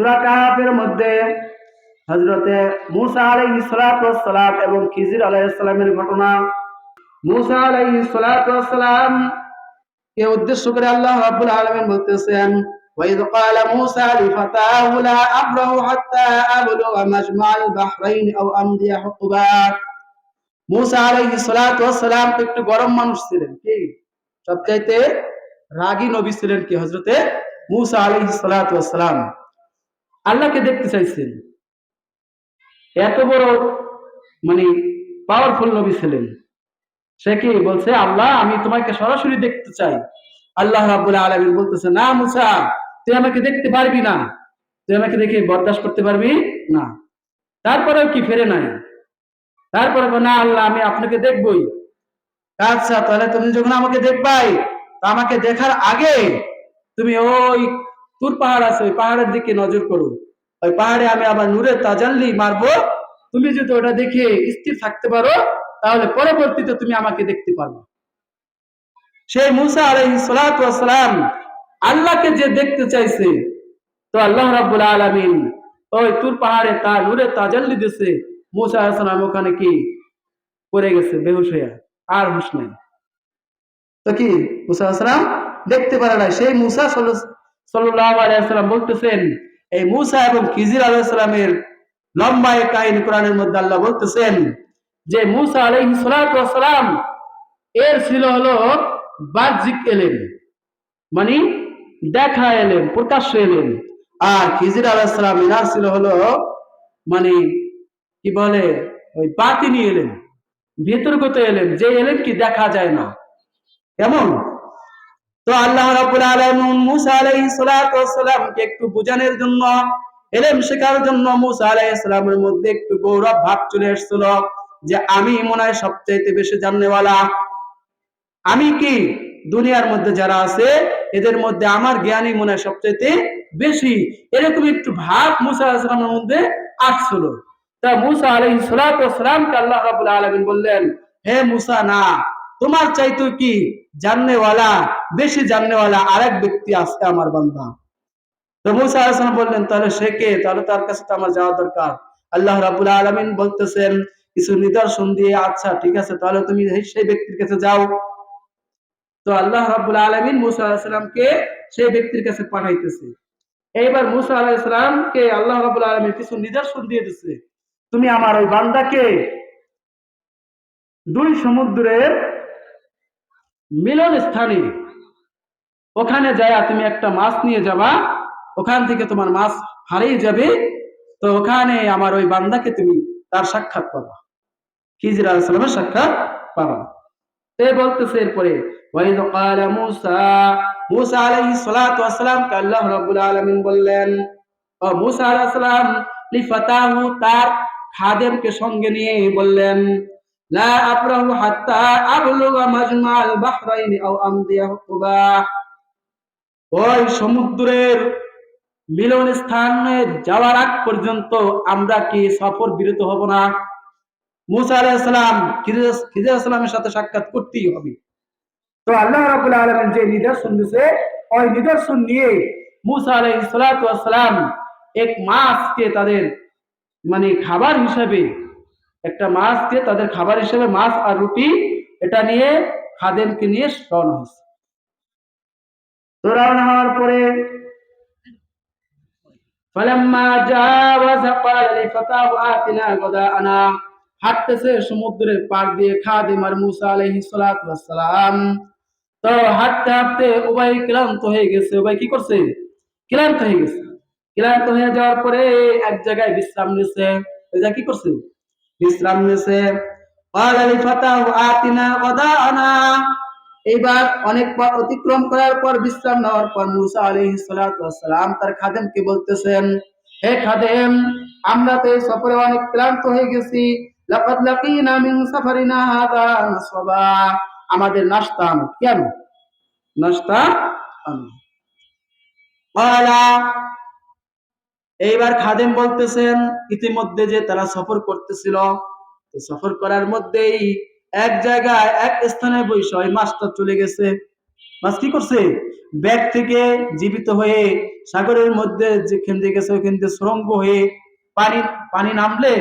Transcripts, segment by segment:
সূরা কাহাফের মধ্যে হযরতে মূসা আলাইহিস সালাতু ওয়াস সালাম এবং খিজির আলাইহিস সালামের ঘটনা মূসা আলাইহিস সালাতু ওয়াস সালাম কে উদ্দেশ্য করে আল্লাহ রাব্বুল আলামিন বলতেছেন وإذ قال موسى لفتاه لا أبرح حتى أبلغ مجمع البحرين أو أمضي حقبا মুসা আলাইহি সালাতু ওয়াসসালাম তো একটু গরম মানুষ ছিলেন কি সবচাইতে রাগী নবী ছিলেন কি হযরতে মুসা আলাইহি সালাতু ওয়াসসালাম আল্লাহকে দেখতে চাইছেন। এত বড় মানে পাওয়ারফুল নবী ছিলেন। সে কি বলছে, আল্লাহ, আমি তোমাকে সরাসরি দেখতে চাই। আল্লাহ রাব্বুল আলামিন বলতেছে, না মুসা, তুই আমাকে দেখতে পারবি না। তুই আমাকে দেখে বরদাস্ত করতে পারবি না। তারপরেও কি ফেরে নাই? তারপরে না আল্লাহ, আমি আপনাকে দেখবই। আচ্ছা তাহলে তুমি যখন আমাকে দেখবাই আমাকে দেখার আগে তুমি ওই তুর পাহাড় আছে, ওই পাহাড়ের দিকে নজর করো। ওই পাহাড়ে আমি আবার নূরের তাজাল্লি মারবো। তুমি যদি ওটা দেখে স্থির থাকতে পারো, তাহলে পরবর্তীতে তুমি আমাকে দেখতে পারবে। সেই মুসা আলাইহিস সালাম আল্লাহকে যে দেখতে চাইছে, তো আল্লাহ রাব্বুল আলামিন ওই তুর পাহাড়ে তার নূরের তাজাল্লি দিছে। মুসা আলাইহিস ওখানে কি? পড়ে গেছে, বেহুশ হইয়া, আর হুশ নাই। তো কি? মুসা আলাইহিস সালাম দেখতে পারে না সেই মুসা সাল্লাল্লাহু আলাইহি সাল্লাম বলতেছেন, এই মুসা এবং খিজির আলাইহিস লম্বা এক কাহিনী কোরআনের মধ্যে আল্লাহ বলতেছেন যে মুসা ওয়াস সালাম, এর ছিল হলো বাহ্যিক এলেন মানে দেখা এলেন প্রকাশ্য এলেন আর খিজির আলাইহিস সালাম এনার ছিল হলো মানে কি বলে, ওই বাতিনি এলেন ভেতরগত এলেন যে এলেন কি দেখা যায় না। কেমন? তো আল্লাহ রাব্বুল আলামিন মুসা আলাইহিস সালাতু সালামকে একটু বোঝানোর জন্য, এলেম শেখার জন্য মুসা আলাইহিস সালামের মধ্যে একটু গৌরব ভাব চলে এসেছিল যে আমি মনে হয় সবচাইতে বেশি জাননেওয়ালা। আমি কি? দুনিয়ার মধ্যে যারা আছে, এদের মধ্যে আমার জ্ঞানই মনে হয় সবচাইতে বেশি। এরকম একটু ভাব মুসা আলাইহিস সালামের মধ্যে আসছিল। তা মুসা আলাইহিস সালাতু ওয়াস সালামকে আল্লাহ রাব্বুল আলামিন বললেন, হে মুসা, না তোমার চাইতো কি জাননেওয়ালা, বেশি জাননেওয়ালা আরেক ব্যক্তি আছে আমার বান্দা? তো মুসা আলাইহিস সালাম বললেন, তাহলে সে কে? তাহলে তার কাছে তো আমার যাওয়া দরকার। আল্লাহ রাব্বুল আলামিন বলতেছেন, কিছু নিদর্শন দিয়ে আচ্ছা ঠিক আছে, তাহলে তুমি সেই- ব্যক্তির কাছে যাও। তো আল্লাহ রাব্বুল আলামিন মুসা আলাইহিস সালামকে সেই ব্যক্তির কাছে পাঠাইতেছে। এইবার মুসা আলাইহিস সালামকে আল্লাহ রাব্বুল আলামিন কিছু নিদর্শন দিয়ে দিচ্ছে তুমি আমার ওই বান্দাকে দুই সমুদ্রের মিলন স্থানে। ওখানে যায় তুমি একটা মাছ নিয়ে যাবা, ওখান থেকে তোমার মাছ হারিয়ে যাবে, তো ওখানে আমার ওই বান্দাকে তুমি তার সাক্ষাৎ পাবা। খিজির আলাইহিস সালামের সাক্ষাৎ পাবা। সে বলতেছে এরপরে আল্লাহ রাব্বুল আলামিন বললেন, ও মূসা আলাইহিস সালাম, লিফাতাহু তার খাদেমকে সঙ্গে নিয়ে বললেন লা আবরাহু হাত্তা আবলুগা মাজমাল বাহরাইন আও আমদিয়া হুকুবা ওই সমুদ্রের মিলন স্থানে যাওয়ার আগ পর্যন্ত আমরা কি সফর বিরত হব না? মুসা আলাইহিস সালাম খিজির খিজির আলাইহিস সালামের সাথে সাক্ষাৎ করতেই হবে। তো আল্লাহ রাব্বুল আলামিন যে নিদর্শন দিছে, ওই নিদর্শন নিয়ে মুসা ওয়াস সালাম এক মাছকে তাদের মানে খাবার হিসাবে একটা মাছ দিয়ে তাদের খাবার হিসেবে মাছ আর রুটি এটা নিয়ে খাদেমকে নিয়ে রওনা হয়েছে। তো রওনা হওয়ার পরে ক্লান্ত হয়ে গেছে। কি করছে? ক্লান্ত হয়ে গেছে। ক্লান্ত হয়ে যাওয়ার পরে এক জায়গায় বিশ্রাম নিছে। কি করছে? বিশ্রাম নিছে قال لفتاه آتنا غداءنا এবার অনেক পথ অতিক্রম করার পর বিশ্রাম নেওয়ার পর মুসা আলাইহিস সালাতু ওয়াস সালাম তার খাদেমকে বলতেছেন হে খাদেম আমরা তো এই সফরে অনেক ক্লান্ত হয়ে গেছি লাকাদ লাকিনা মিন সাফারিনা হাযা নাসবা আমাদের নাস্তা আনো কেন নাস্তা আনো ক্বালা এইবার খাদেম বলতেছেন, ইতিমধ্যে যে তারা সফর করতেছিল সফর করার মধ্যেই এক জায়গায়, এক স্থানে বসে ওই মাছটা চলে গেছে। মাছ কি করছে? ব্যাগ থেকে জীবিত হয়ে সাগরের মধ্যে যেখান দিয়ে গেছে ওইখান দিয়ে সুরঙ্গ হয়ে পানি পানি নামলে,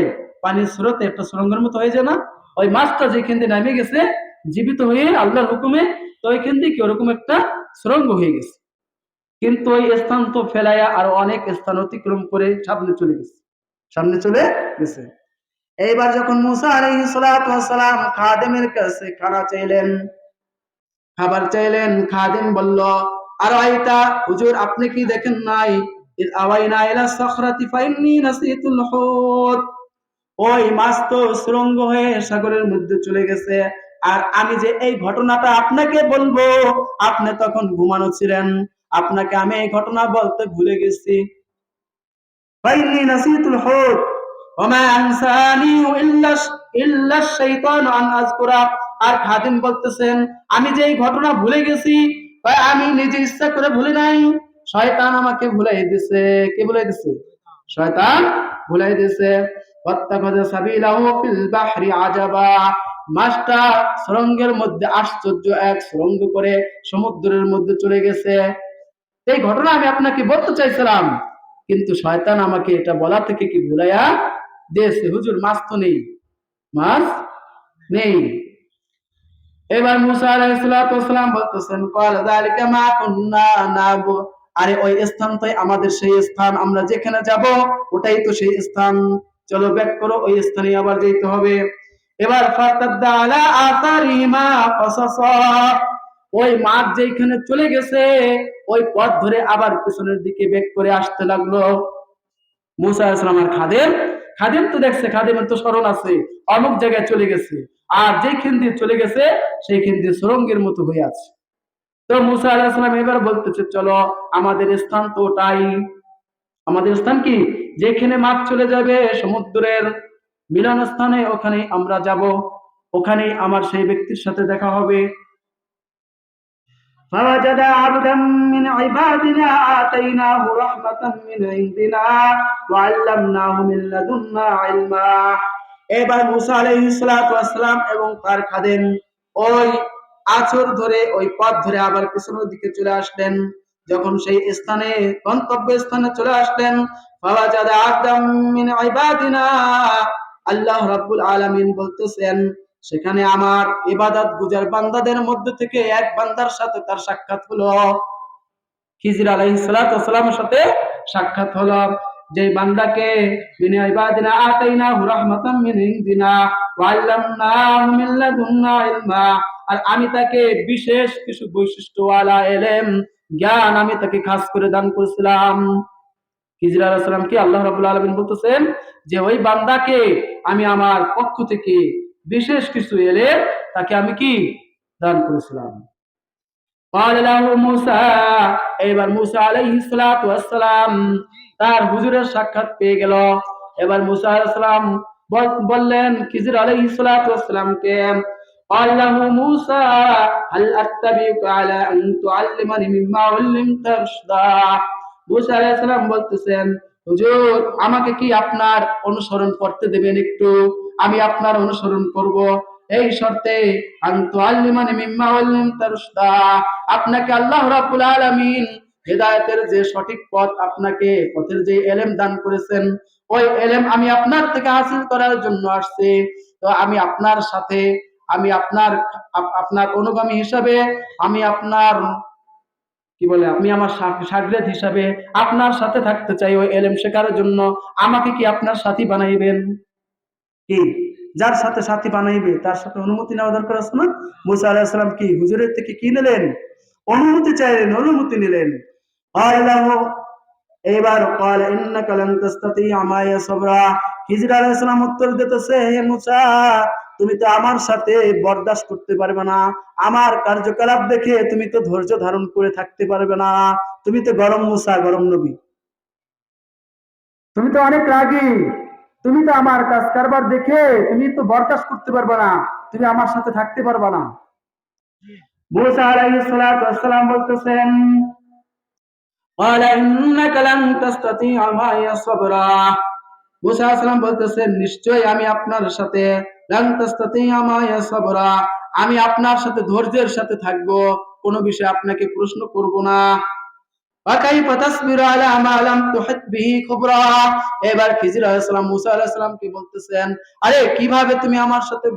পানির স্রোতে একটা সুরঙ্গের মতো হয়ে যায় না? ওই মাছটা যেখান দিয়ে নামে গেছে, জীবিত হয়ে আল্লাহর হুকুমে, তো ওইখান দিয়ে কি ওরকম একটা সুরঙ্গ হয়ে গেছে। কিন্তু ওই স্থান তো ফেলাইয়া আর অনেক স্থান অতিক্রম করে সামনে চলে গেছে। সামনে চলে গেছে। এইবার যখন মুসা আলাইহিস সালাম খাদেমের কাছে খানা চাইলেন, খাবার চাইলেন, খাদেম বলল, আর আইতা, হুজুর, আপনি কি দেখেন নাই? সাগরের মধ্যে চলে গেছে। আর আমি যে এই ঘটনাটা আপনাকে বলব, আপনি তখন ঘুমানো ছিলেন। আপনাকে আমি এই ঘটনা বলতে ভুলে গেছি। আর খাদিম বলতেছেন, আমি যে এই ঘটনা ভুলে গেছি আমি নিজে ইচ্ছা করে ভুলি নাই। শয়তান আমাকে ভুলাই দিছে। কে ভুলাই দিছে? শয়তান ভুলাই দিছে। মাছটা সুরঙ্গের মধ্যে আশ্চর্য এক সুরঙ্গ করে সমুদ্রের মধ্যে চলে গেছে। এই ঘটনা আমি আপনাকে বলতে চাইছিলাম, কিন্তু শয়তান আমাকে এটা বলা থেকে কি ভুলাইয়া দিয়েছে? হুজুর, মাছ তো নেই। মাছ নেই। এবার মুসা আলাইহিসসালাম বলতেছেন আরে ওই স্থান তো আমাদের সেই স্থান, আমরা যেখানে যাব, ওটাই তো সেই স্থান। চলো ব্যাক করো, ওই স্থানে আবার যেতে হবে। এবার ফাতাদ্দা আলা আসারিমা ফাসাসা। ওই মাঠ যেখানে চলে গেছে, ওই পথ ধরে আবার পিছনের দিকে ব্যাক করে আসতে লাগল। মুসা ইসলামের খাদেম খাদেম তো দেখছে, খাদেমের তো স্মরণ আছে, অমুক জায়গায় চলে গেছে। আর যেখান দিয়ে চলে গেছে, সেইখান দিয়ে সুরঙ্গের মতো হয়ে আছে। তো মুসা আলাহিসাম এবার বলতেছে, চলো, আমাদের স্থান তো ওটাই। আমাদের স্থান কি? যেখানে মাছ চলে যাবে, সমুদ্রের মিলন স্থানে ওখানে আমরা যাব। ওখানে আমার সেই ব্যক্তির সাথে দেখা হবে। فوجد عبدا من عبادنا آتيناه رحمة من عندنا وعلمناه من لدنا علما এবার মুসা আলাইহিসসালাম এবং তার খাদেম ওই আছর ধরে ওই পথ ধরে আবার পিছনের দিকে চলে আসলেন যখন সেই স্থানে গন্তব্য স্থানে চলে আসলেন ফাওয়াজাদা আদম মিন ইবাদিনা আল্লাহ রাব্বুল আলামিন বলতেছেন সেখানে আমার ইবাদত গুজার বান্দাদের মধ্যে থেকে এক বান্দার সাথে তার সাক্ষাৎ হলো। খিজির ওয়াসসালামের সাথে সাক্ষাৎ হলো। যে বান্দাকে ইবাদিনা আতাইনা রাহমাতাম মিন ইনদিনা ওয়া মিন ইলমা। আর আমি তাকে বিশেষ কিছু বৈশিষ্ট্যওয়ালা এলেম, জ্ঞান আমি তাকে খাস করে দান করেছিলাম। খিজির আলাইহিস কি আল্লাহ রাব্বুল বলতেছেন যে, ওই বান্দাকে আমি আমার পক্ষ থেকে বিশেষ কিছু এলে তাকে আমি কি দান করেছিলাম قال له موسى এবার মুসা আলাইহিস সালাতু ওয়াসসালাম তার হুজুরের সাক্ষাৎ পেয়ে গেল এবার মুসা আলাইহিস সালাম বল- বললেন খিজির আলাইহিস সালাতু ওয়াসসালামকে قال له موسى هل أتبعك على أن تعلمني مما علمت رشدا মুসা আলাইহিস সালাম বলতেছেন হুজুর, আমাকে কি আপনার অনুসরণ করতে দেবেন একটু? আমি আপনার অনুসরণ করব। এই শর্তে আপনাকে আল্লাহ রাব্বুল আলামিন হেদায়েতের যে সঠিক পথ আপনাকে, পথের যে এলেম দান করেছেন, ওই এলেম আমি আপনার থেকে হাসিল করার জন্য আসছি। তো আমি আপনার সাথে, আমি আপনার আপনার অনুগামী হিসাবে, আমি আপনার কি বলে, আমি আমার সাগরেদ হিসাবে আপনার সাথে থাকতে চাই ওই এলএম শেখার জন্য। আমাকে কি আপনার সাথী বানাইবেন? কি? যার সাথে সাথী বানাইবে, তার সাথে অনুমতি নেওয়া দরকার আছে না? মুসা আলাহিসাল্লাম কি হুজুরের থেকে কি নিলেন? অনুমতি চাইলেন, অনুমতি নিলেন। এইবার কল ইন্নাকা লান আমায়া সাবরা। হিজরা আলাইহিস সালাম উত্তর দিতেছে, হে মুসা তুমি তো আমার সাথে বরদাস্ত করতে পারবে না আমার কার্যকলাপ দেখে তুমি তো ধৈর্য ধারণ করে থাকতে পারবে না তুমি তো গরম মুসা গরম নবী তুমি তো অনেক রাগী তুমি তো আমার কাজ কারবার দেখে তুমি তো বরদাস্ত করতে পারবে না তুমি আমার সাথে থাকতে পারবে না মুসা আলাইহিস সালাতু ওয়াসসালাম বলতেছেন قال إنك لن تستطيع معي صبرا মুসা আসলাম বলতেছেন নিশ্চয় আমি আপনার সাথে আমি আপনার সাথে ধৈর্যের সাথে থাকব, কোন বিষয়ে আপনাকে প্রশ্ন করব না। কীভাবে তুমি আমার সাথে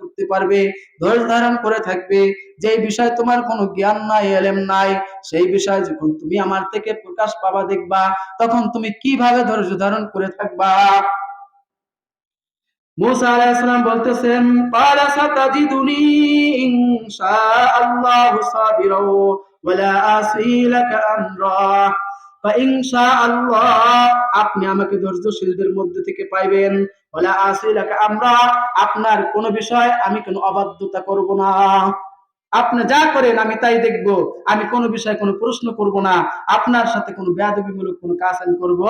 করতে পারবে? ধৈর্য ধারণ করে থাকবে। যে বিষয় তোমার কোনো জ্ঞান নাই, এলেম নাই, সেই বিষয় যখন তুমি আমার থেকে প্রকাশ পাবা, দেখবা, তখন তুমি কীভাবে ধৈর্য ধারণ করে থাকবা? মুসা আলাইহিসসালাম বলতেছেন ক্বালা সাতাজিদুনি ইনশাআল্লাহু ওয়া লা আমরা। আপনি আমাকে ধৈর্যশীলদের মধ্যে থেকে পাইবেন। আমরা, আপনার কোন বিষয় আমি কোনো অবাধ্যতা করব না। আপনি যা করেন আমি তাই দেখব। আমি কোনো বিষয়ে কোনো প্রশ্ন করব না। আপনার সাথে কোনো ব্যাধবিমূলক কোনো কাজ আমি করব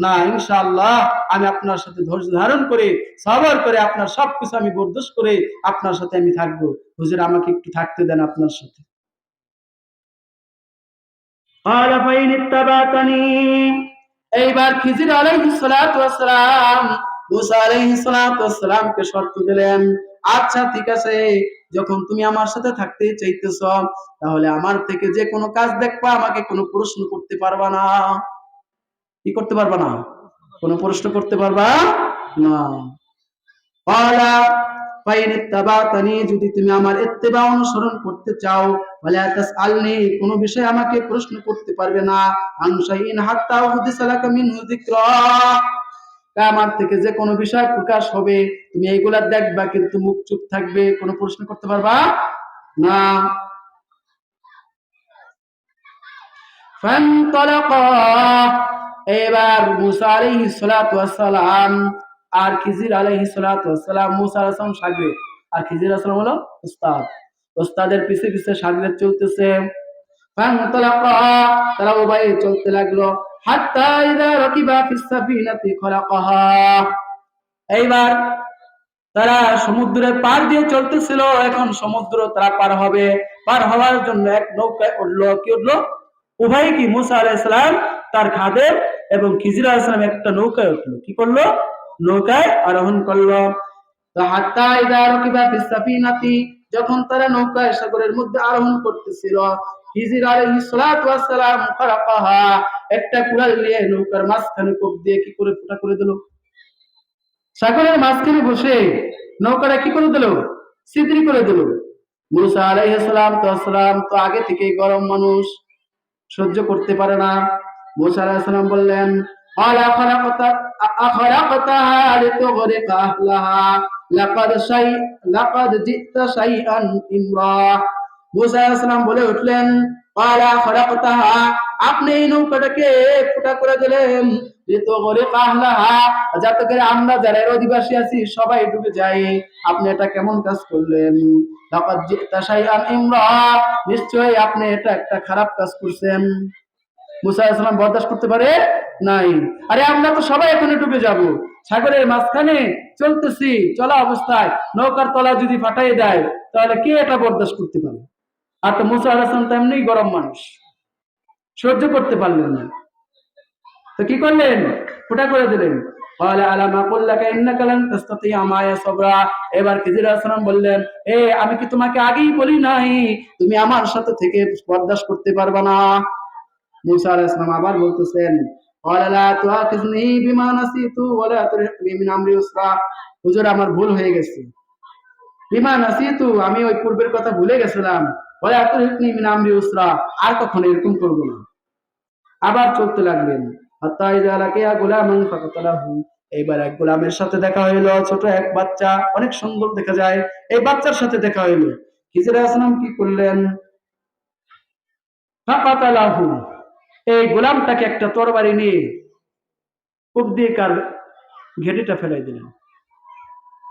না। ইনশাল্লাহ আমি আপনার সাথে ধৈর্য ধারণ করে সবার করে আপনার সব কিছু আমি বরদোষ করে আপনার সাথে আমি থাকব। হুজুর আমাকে একটু থাকতে দেন আপনার সাথে। এইবার খিজির আলাইহিস মুসা আলাইহিস সালাতু শর্ত দিলেন। আচ্ছা ঠিক আছে। যখন তুমি আমার সাথে থাকতে চাইতেছ, তাহলে আমার থেকে যে কোনো কাজ দেখবা, আমাকে কোনো প্রশ্ন করতে পারবা না। কি করতে পারবা না? কোনো প্রশ্ন করতে পারবা না। যদি তুমি আমার ইত্তেবা অনুসরণ করতে চাও বলে তাসআলনি, কোন বিষয়ে আমাকে প্রশ্ন করতে পারবে না। আন শাইইন হাত্তা উহদিস লাকা মিনহু যিকরা। আমার থেকে যে কোনো বিষয় প্রকাশ হবে। তুমি এইগুলা দেখবা, কিন্তু মুখ চুপ থাকবে, কোনো প্রশ্ন করতে পারবা? না। এবার মুসা আর খিজির মুসা আলাইহিস সালাম আর খিজির আলাইহিস সালাম হলো উস্তাদের পিছে পিছে শাগির্দ চলতেছে। তারা উভয়ে চলতে লাগল। এইবার তারা পার দিয়ে চলতেছিল, এখন সমুদ্র তারা পার হবে। পার হওয়ার জন্য এক নৌকায় কি উভয় কি মুসা আলাইহিসসালাম তার খাদের এবং খিজির আলাইহিসসালাম একটা নৌকায় উঠল। কি করল? নৌকায় আরোহণ করল। যখন তারা নৌকায় সাগরের মধ্যে আরোহণ করতেছিল হিজির ফারাকাহা। একটা কুড়াল নিয়ে নৌকার মাঝখানে কোপ দিয়ে কি করে ফুটা করে দিল? সাগরের মাঝখানে বসে নৌকাটা কি করে দিল? করে দিল। মুসা তো আগে থেকেই গরম মানুষ, সহ্য করতে পারে না। মুসা বললেন, আলা মুসা বলে উঠলেন খলাকতাহা। আপনি এই নৌকাটাকে ফুটা করে দিলেন। যাতে করে আমরা যারা এর অধিবাসী আছি, সবাই ডুবে যাই আপনি এটা কেমন কাজ করলেন? নিশ্চয়ই আপনি এটা একটা খারাপ কাজ করছেন। মুসা ইসলাম বরদাস্ত করতে পারে নাই। আরে, আমরা তো সবাই এখানে ডুবে যাব। সাগরের মাঝখানে চলতেছি, চলা অবস্থায়। নৌকার তলা যদি ফাটাই দেয়, তাহলে কে এটা বরদাস্ত করতে পারে? আর তো মুসা আলাহাম তো এমনি গরম মানুষ। সহ্য করতে পারলেন না। তো কি করলেন? ফুটা করে দিলেন। এবার খিজির আসলাম বললেন, এ, আমি কি তোমাকে আগেই বলি নাই? তুমি আমার সাথে থেকে করতে পারবা না। মুসা আলাইহিস সালাম আবার বলতেছেন হুজুর, আমার ভুল হয়ে গেছে। বিমান আসি তু আমি ওই পূর্বের কথা ভুলে গেছিলাম। আর কখনো এরকম করব না। আবার চলতে লাগলেন। এইবার এক গোলামের সাথে দেখা হইল, ছোট এক বাচ্চা, অনেক সুন্দর দেখা যায়। এই বাচ্চার সাথে দেখা হইল। খিজির আসলাম কি করলেন? এই গোলামটাকে একটা তরবারি নিয়ে কূপ দিয়ে কার ঘেটিটা ফেলাই দিলেন।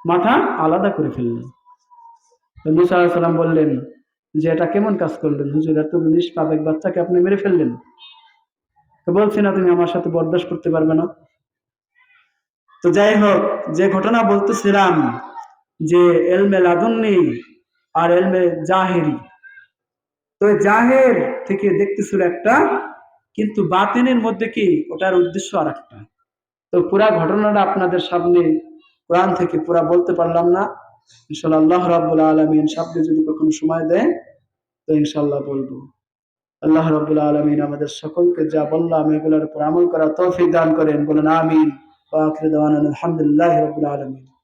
মাথা আলাদা করে ফেললেন। মুসা বললেন যে এটা কেমন কাজ করলেন? হুজুর, এত নিষ্পাপ এক বাচ্চাকে আপনি মেরে ফেললেন। বলছি না তুমি আমার সাথে বরদাস্ত করতে পারবে না। তো যাই হোক, যে ঘটনা বলতেছিলাম যে এলমে লাদুন্নি আর এলমে জাহেরি। তো জাহের থেকে দেখতেছিল একটা, কিন্তু বাতিনের মধ্যে কি ওটার উদ্দেশ্য আর একটা তো পুরা ঘটনাটা আপনাদের সামনে কোরআন থেকে পুরা বলতে পারলাম না। ইনশাল্লাহ আল্লাহ রাবুল আলমিন সামনে যদি কখনো সময় দেয়, তো ইনশাল্লাহ বলব। আল্লাহ রবুল আলমিন আমাদের সকলকে যা বললাম, এগুলোর উপর আমল করা তৌফিক দান করেন। বলেন আমিন। আলহামদুলিল্লাহ রবুল আলমিন।